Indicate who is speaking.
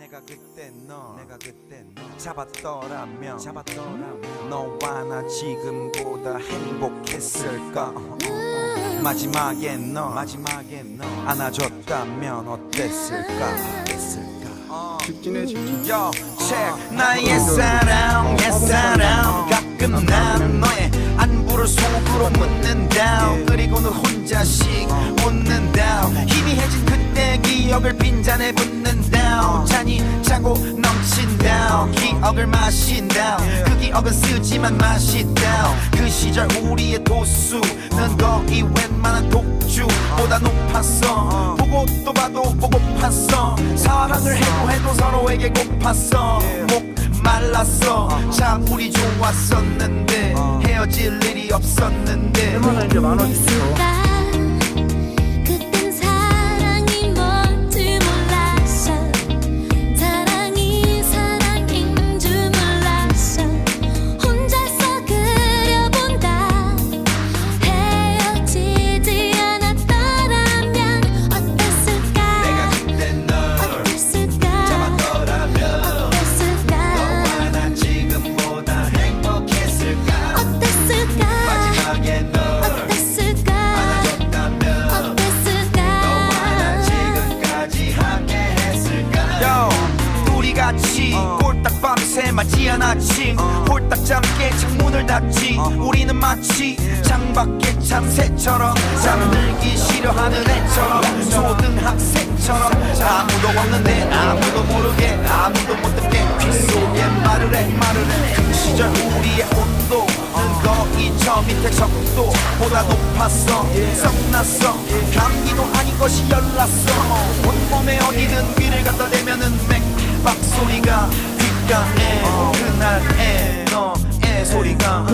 Speaker 1: 내가 그때 너 내가 그때 너 잡았더라면 잡았더라면 너와 나 지금보다 행복했을까? 마지막에 너 마지막에 너 안아줬다면 어땠을까? 어땠을까?
Speaker 2: 직진해 직진
Speaker 1: Yo, check. 나의 사랑, 옛 사랑. 가끔 난 너의 안부를 속으로 묻는다 그리고는 혼자씩 웃는다 기억을 빈잔에 붓는다 잔이 차고 넘친다 기억을 마신다 그 기억은 쓰지만 맛있다 그 시절 우리의 도수는 거의 웬만한 독주보다 높았어. 보고 또 봐도 보고팠어. 사랑을 해도 해도 서로에게 고팠어. 목 말랐어. 참 우리 좋았었는데. 헤어질 일이 없었는데.
Speaker 2: 얼마나 이제 많아지죠
Speaker 1: 밤새 맞이한 아침 홀딱 잠게 창문을 닫지. 우리는 마치 창밖의 참새처럼 잠들기 싫어하는 애처럼 초등학생처럼 아무도 없는데 아무도 모르게 아무도 못 듣게 귀 속에 말을 해 말을 해그 시절 우리의 온도는 거의 저 밑에 적도보다 높았어. 썩났어. 감기도 아닌 것이 열났어. 온몸에 어디든 귀를 갖다 대 순간에 그날에 너의 소리가